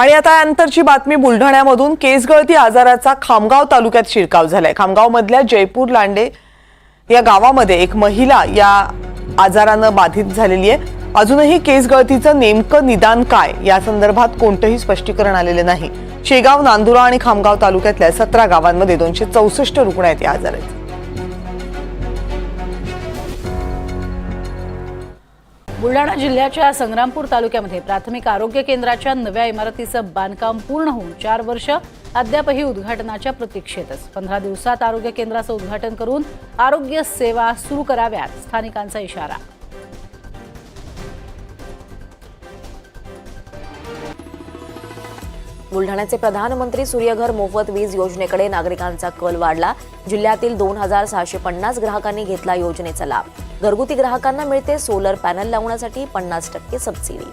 आणि आता यानंतरची बातमी बुलढाण्यामधून. केसगळती आजाराचा खामगाव तालुक्यात शिरकाव झालाय. खामगावमधल्या जयपूर लांडे या गावामध्ये एक महिला या आजारानं बाधित झालेली आहे. अजूनही केस गळतीचं नेमकं निदान काय? या संदर्भात कोणतंही स्पष्टीकरण आलेलं नाही. शेगाव नांदुरा आणि खामगाव तालुक्यातल्या सतरा गावांमध्ये दोनशे चौसष्ट रुग्ण आहेत या आजाराचे. बुलढाणा जिल्ह्याच्या संग्रामपूर तालुक्यामध्ये प्राथमिक आरोग्य केंद्राच्या नव्या इमारतीचं बांधकाम पूर्ण होऊन चार वर्ष अद्यापही उद्घाटनाच्या प्रतीक्षेतच. पंधरा दिवसात आरोग्य केंद्राचं उद्घाटन करून आरोग्य सेवा सुरू कराव्यात स्थानिकांचा इशारा. बुलढाण्याचे प्रधानमंत्री सूर्यघर मोफत वीज योजनेकडे नागरिकांचा कल वाढला. जिल्ह्यातील दोन हजार सहाशे पन्नास ग्राहकांनी घेतला योजनेचा लाभ. घरगुती ग्राहकांना मिळते सोलर पॅनल लावण्यासाठी पन्नास टक्के सबसिडी.